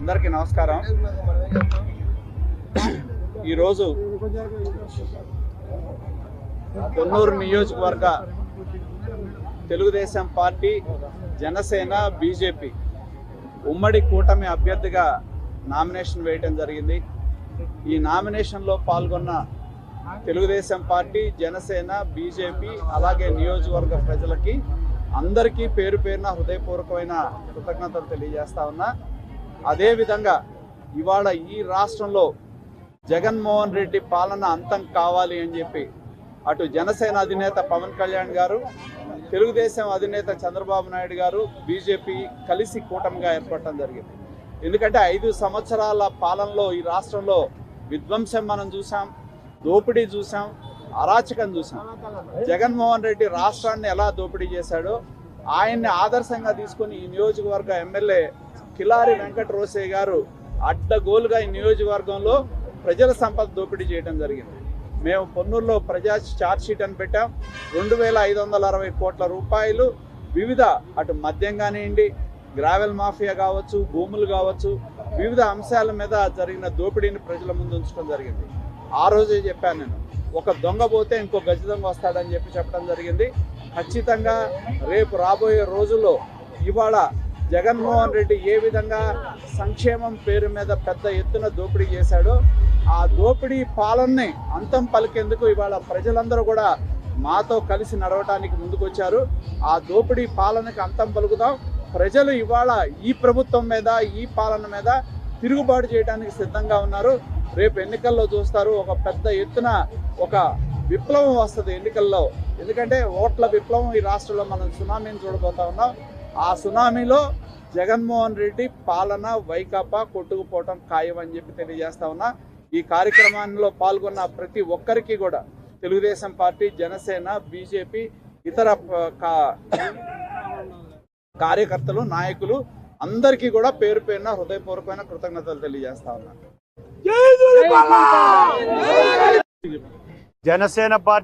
అందరికీ నమస్కారం. ఈరోజు కొన్నూరు నియోజకవర్గ తెలుగుదేశం పార్టీ జనసేన బీజేపీ ఉమ్మడి కూటమి అభ్యర్థిగా నామినేషన్ వేయటం జరిగింది. ఈ నామినేషన్లో పాల్గొన్న తెలుగుదేశం పార్టీ జనసేన బీజేపీ అలాగే నియోజకవర్గ ప్రజలకి అందరికీ పేరు పేరున హృదయపూర్వకమైన కృతజ్ఞతలు తెలియజేస్తా ఉన్నా. అదేవిధంగా ఇవాళ ఈ రాష్ట్రంలో జగన్మోహన్ రెడ్డి పాలన అంతం కావాలి అని చెప్పి అటు జనసేన అధినేత పవన్ కళ్యాణ్ గారు తెలుగుదేశం అధినేత చంద్రబాబు నాయుడు గారు బీజేపీ కలిసి కూటమిగా ఏర్పడటం జరిగింది. ఎందుకంటే ఐదు సంవత్సరాల పాలనలో ఈ రాష్ట్రంలో విధ్వంసం మనం చూసాం దోపిడీ చూసాం అరాచకం చూసాం జగన్మోహన్ రెడ్డి రాష్ట్రాన్ని ఎలా దోపిడీ చేశాడో ఆయన్ని ఆదర్శంగా తీసుకొని ఈ నియోజకవర్గ ఎమ్మెల్యే కిలారి వెంకట రోసే గారు అడ్డగోలుగా ఈ నియోజకవర్గంలో ప్రజల సంపద దోపిడీ చేయడం జరిగింది. మేము పొన్నూరులో ప్రజా ఛార్జ్ షీట్ అని పెట్టాం. రెండు వేల ఐదు వందల అరవై కోట్ల రూపాయలు వివిధ అటు మద్యం కానివ్వండి గ్రావెల్ మాఫియా కావచ్చు భూములు కావచ్చు వివిధ అంశాల మీద జరిగిన దోపిడీని ప్రజల ముందు ఉంచడం జరిగింది. ఆ రోజే చెప్పాను నేను ఒక దొంగ పోతే ఇంకో గజ దొంగ వస్తాడని చెప్పి చెప్పడం జరిగింది. ఖచ్చితంగా రేపు రాబోయే రోజుల్లో ఇవాళ జగన్మోహన్ రెడ్డి ఏ విధంగా సంక్షేమం పేరు మీద పెద్ద ఎత్తున దోపిడీ చేశాడో ఆ దోపిడీ పాలనని అంతం పలికేందుకు ఇవాళ ప్రజలందరూ కూడా మాతో కలిసి నడవటానికి ముందుకొచ్చారు. ఆ దోపిడీ పాలనకి అంతం పలుకుదాం. ప్రజలు ఇవాళ ఈ ప్రభుత్వం మీద ఈ పాలన మీద తిరుగుబాటు చేయడానికి సిద్ధంగా ఉన్నారు. రేపు ఎన్నికల్లో చూస్తారు. ఒక పెద్ద ఎత్తున ఒక విప్లవం వస్తుంది ఎన్నికల్లో. ఎందుకంటే ఓట్ల విప్లవం ఈ రాష్ట్రంలో మనం సునామీని చూడబోతా ఉన్నాం. ఆ సునామీలో జగన్మోహన్ రెడ్డి పాలన వైకాపా కొట్టుకుపోవటం ఖాయం అని చెప్పి తెలియజేస్తా ఉన్నా. ఈ కార్యక్రమాల్లో పాల్గొన్న ప్రతి ఒక్కరికి కూడా తెలుగుదేశం పార్టీ జనసేన బీజేపీ ఇతర కా- కార్యకర్తలు నాయకులు అందరికీ కూడా పేరు పేరున హృదయపూర్వకమైన కృతజ్ఞతలు తెలియజేస్తా ఉన్నాను జనసేన పార్టీ